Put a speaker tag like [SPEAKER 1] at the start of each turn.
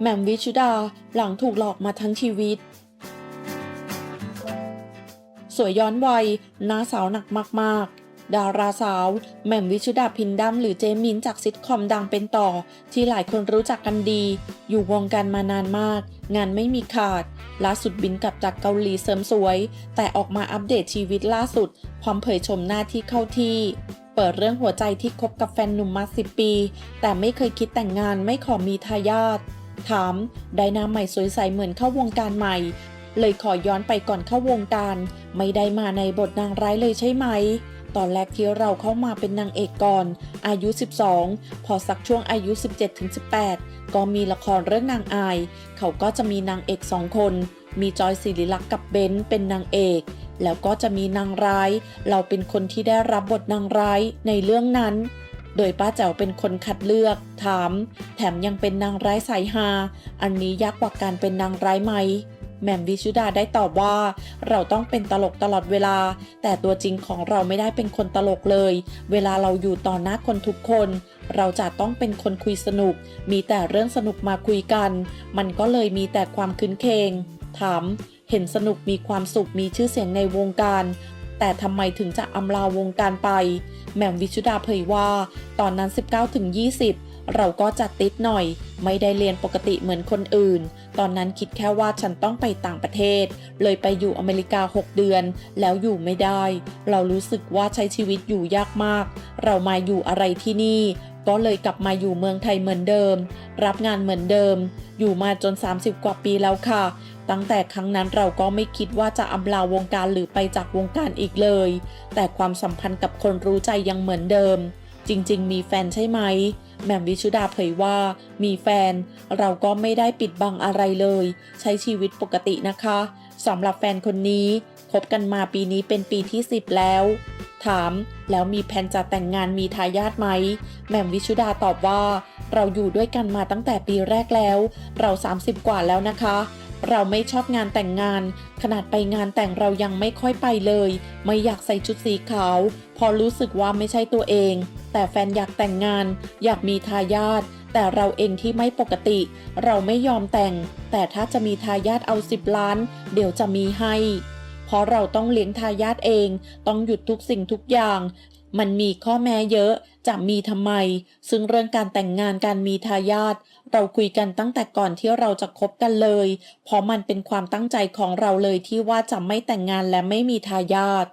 [SPEAKER 1] แหม่มวิชุดาหลังถูกหลอกมาทั้งชีวิต สวยย้อนวัยน้าสาวหนักมาก ๆ ดาราสาวแหม่มวิชุดาพินดำหรือเจมินจากซิทคอมดังเป็นต่อ ที่หลายคนรู้จักกันดี อยู่วงการมานานมาก งานไม่มีขาดล่าสุดบินกลับจากเกาหลีเสริมสวย แต่ออกมาอัปเดตชีวิตล่าสุดพร้อมเผยชมหน้าที่เข้าที่ เปิดเรื่องหัวใจที่คบกับแฟนหนุ่มมาสิปี แต่ไม่เคยคิดแต่งงานไม่ขอมีทายาทถามไดนาใหม่สวยใสเหมือนเข้าวงการใหม่ เลยขอย้อนไปก่อนเข้าวงการ ไม่ได้มาในบทนางร้ายเลยใช่ไหม ตอนแรกที่เราเข้ามาเป็นนางเอกก่อน อายุ 12 พอสักช่วงอายุ 17-18 ก็มีละครเรื่องนางอาย เขาก็จะมีนางเอกสองคน มีจอยศิริลักษ์กับเบนซ์เป็นนางเอก แล้วก็จะมีนางร้าย เราเป็นคนที่ได้รับบทนางร้ายในเรื่องนั้น โดยป้าแจ๋วเป็นคนคัดเลือก ถาม แถมยังเป็นนางร้ายสายฮา อันนี้ยากกว่าการเป็นนางร้ายไหมแหม่มวิชุดาได้ตอบว่า เราต้องเป็นตลกตลอดเวลา แต่ตัวจริงของเราไม่ได้เป็นคนตลกเลย เวลาเราอยู่ต่อหน้าคนทุกคน เราจะต้องเป็นคนคุยสนุก มีแต่เรื่องสนุกมาคุยกัน มันก็เลยมีแต่ความคืนเคงถาม เห็นสนุกมีความสุขมีชื่อเสียงในวงการ แต่ทำไมถึงจะอำลาวงการไป แหม่มวิชุดาเผยว่า ตอนนั้น 19-20 เราก็จัดติดหน่อย ไม่ได้เรียนปกติเหมือนคนอื่น ตอนนั้นคิดแค่ว่าฉันต้องไปต่างประเทศ เลยไปอยู่อเมริกา 6 เดือน แล้วอยู่ไม่ได้ เรารู้สึกว่าใช้ชีวิตอยู่ยากมาก เรามาอยู่อะไรที่นี่ก็เลยกลับมาอยู่เมืองไทยเหมือนเดิม รับงานเหมือนเดิม อยู่มาจน 30 กว่าปีแล้วค่ะ ตั้งแต่ครั้งนั้นเราก็ไม่คิดว่าจะอำลาวงการหรือไปจากวงการอีกเลย แต่ความสัมพันธ์กับคนรู้ใจยังเหมือนเดิม จริง ๆ มีแฟนใช่ไหมแหม่มวิชุดาเผยว่า มีแฟน เราก็ไม่ได้ปิดบังอะไรเลย ใช้ชีวิตปกตินะคะสำหรับแฟนคนนี้คบกันมาปีนี้เป็นปีที่ 10 แล้ว ถามแล้วมีแผนจะแต่งงานมีทายาทไหมแหม่มวิชุดาตอบว่า เราอยู่ด้วยกันมาตั้งแต่ปีแรกแล้ว เรา 30 กว่าแล้วนะคะ เราไม่ชอบงานแต่งงาน ขนาดไปงานแต่งเรายังไม่ค่อยไปเลย ไม่อยากใส่ชุดสีขาว พอรู้สึกว่าไม่ใช่ตัวเอง แต่แฟนอยากแต่งงาน อยากมีทายาทแต่เราเองที่ไม่ปกติ เราไม่ยอมแต่ง แต่ถ้าจะมีทายาทเอา 10 ล้าน เดี๋ยวจะมีให้ เพราะเราต้องเลี้ยงทายาทเอง ต้องหยุดทุกสิ่งทุกอย่าง มันมีข้อแม้เยอะจะมีทำไม ซึ่งเรื่องการแต่งงานการมีทายาทเราคุยกันตั้งแต่ก่อนที่เราจะคบกันเลย เพราะมันเป็นความตั้งใจของเราเลยที่ว่าจะไม่แต่งงานและไม่มีทายาท